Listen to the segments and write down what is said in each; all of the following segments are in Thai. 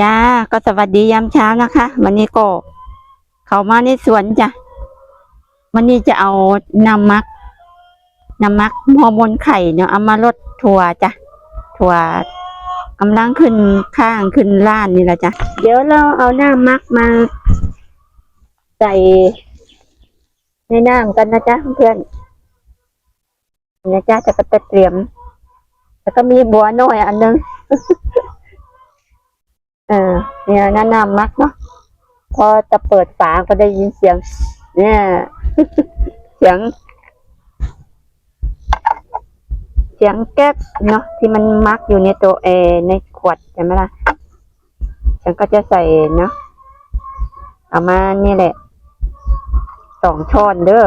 จ้าก็สวัสดียามเช้านะคะวันนี้ก็เขามาในสวนจ้ะวันนี้จะเอาน้ำมักน้ำมักฮอร์โมนไข่เนาะเอามาลดถั่วจ้ะถั่วกำลังขึ้นข้างขึ้นล้านนี่แหละจ้ะเดี๋ยวเราเอาน้ำมักมา ใส่ในน้ำกันนะจ๊ะเพื่อนนะจ๊ะจะก็จะเตรียม แล้วก็มีบัวน้อยอันนึง ออเนี่ยน่านำมักเนาะพอจะเปิดฝาก็ได้ยินเสียง เนี่ย เสียง เสียงแก๊กเนาะที่มันมักอยู่ในตัวเออในขวดใช่ไหมล่ะฉันก็จะใส่เนาะเอามานี่แหละสองช้อนเด้อ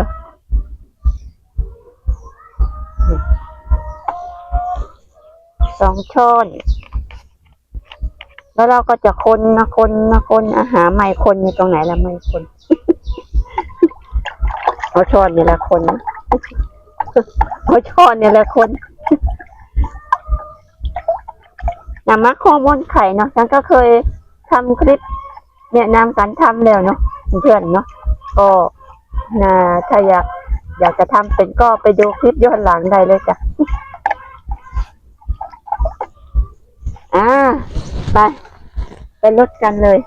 สองช้อน แล้วเราก็จะคนนะคนนะคนอาหารใหม่คนอยู่ตรงไหนละไม่คนเอาช้อนนี่ละคนเอาช้อนนี่ละคนน้ำมักข้อมูลไข่เนาะฉันก็เคยทำคลิปแนะนำการทำแล้วเนาะเพื่อนเนาะก็นะถ้าอยากอยากจะทำเป็นก็ไปดูคลิปย้อนหลังได้เลยจ้ะอ่าไป ลดกันเลย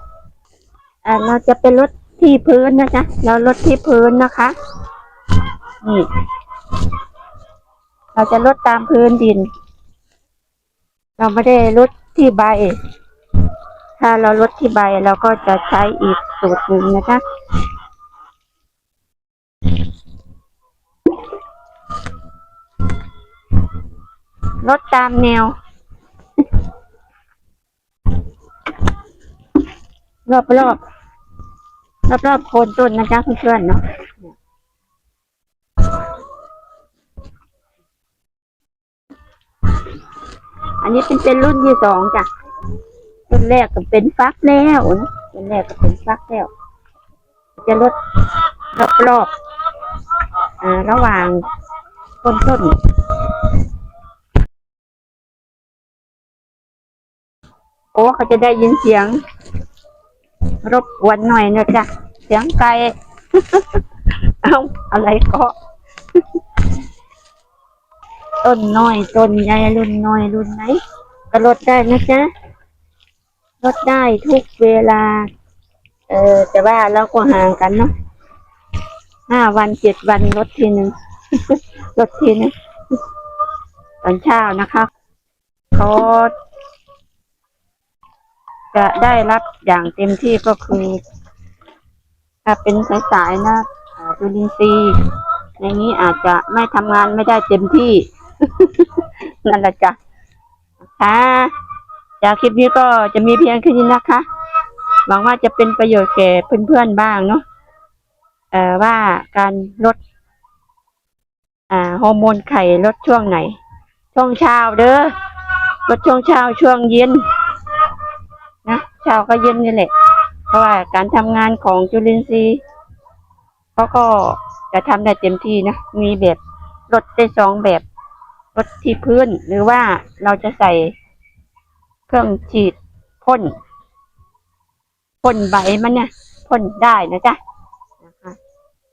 อ่าเราจะไปลดที่พื้นนะจ๊ะเราลดที่พื้นนะคะนี่เราจะลดตามพื้นดิน เราไม่ได้ลดที่ใบ ถ้าเราลดที่ใบเราก็จะใช้อีกสูตรหนึ่งนะจ๊ะลดตามแนว รอบรอบรอบรอบๆโคนต้นนะจ๊ะเพื่อนๆเนาะอันนี้เป็นเป็นรุ่นที่สองจ้ะรุ่นแรกก็เป็นฟักแล้วนะรุ่นแรกก็เป็นฟักแล้ว จะลดรอบรอบๆอ่าระหว่างต้นต้นโอ้เขาจะได้ยินเสียง รบกวนหน่อยนะจ๊ะเสียงไก่ เอาอะไรก็ต้นน้อยต้นใหญ่รุ่นน้อยรุ่นไหนก็ลดได้นะจ๊ะลดได้ทุกเวลา เออแต่ว่าเราก็ห่างกันเนาะห้าวันเจ็ดวันลดทีหนึ่งลดทีหนึงตอนเช้านะคะขา จะได้รับอย่างเต็มที่ก็คือ ถ้าเป็นสายๆนะจุลินทรีย์ในนี้อาจจะไม่ทำงานไม่ได้เต็มที่ นั่นแหละจ้ะค่ะจากคลิปนี้ก็จะมีเพียงแค่นี้นะคะ หวังว่าจะเป็นประโยชน์แก่เพื่อนๆบ้างเนาะเอ่อว่าการลดอ่าฮอร์โมนไข่ลดช่วงไหน ช่วงเช้าเด้อลดช่วงเช้าช่วงเย็น ช้าก็เย็นนี่แหละ เพราะว่าการทำงานของจุลินทรีย์เขาก็จะทำได้เต็มที่นะ มีแบบลดได้สองแบบลดที่พื้น หรือว่าเราจะใส่เครื่องฉีดพ่นพ่นใบมันเนี่ยพ่นได้นะจ๊ะนะคะ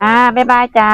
อ่าบ๊ายบายจ้า